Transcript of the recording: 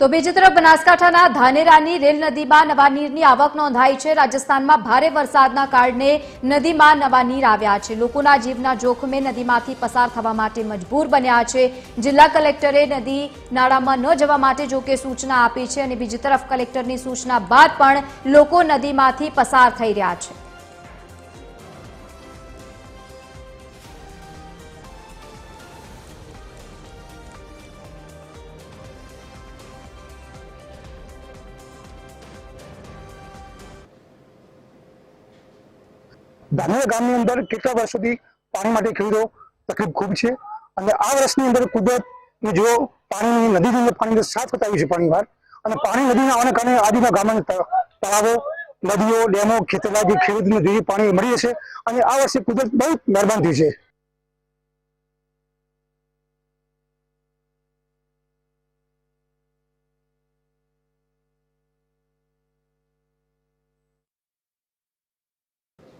તો બીજી તરફ બનાસકાંઠાના ધાનેરાની રેલ નદીમાં નવા નીરની આવક નોંધાઈ છે. રાજસ્થાનમાં ભારે વરસાદના કારણે નદીમાં નવા નીર આવ્યા છે. લોકોના જીવના જોખમે નદીમાંથી પસાર થવા માટે મજબૂર બન્યા છે. જિલ્લા કલેક્ટરે નદી નાળામાં ન જવા માટે જોકે સૂચના આપી છે અને બીજી તરફ કલેક્ટરની સૂચના બાદ પણ લોકો નદીમાંથી પસાર થઈ રહ્યા છે. ધાનેરા ગામની અંદર કેટલા વર્ષોથી પાણી માટે ખેડૂતો તકલીફ ખૂબ છે અને આ વર્ષની અંદર કુદરત જો પાણીની નદીની અંદર પાણી સાફ થતા આવ્યું છે પાણી અને પાણી નદીના આવવાના કારણે આજુના ગામના તળાવો, નદીઓ, ડેમો ખેતરવા જે ખેડૂતને જોઈએ પાણી મળી છે અને આ વર્ષે કુદરત બહુ મહેરબાન થઈ છે.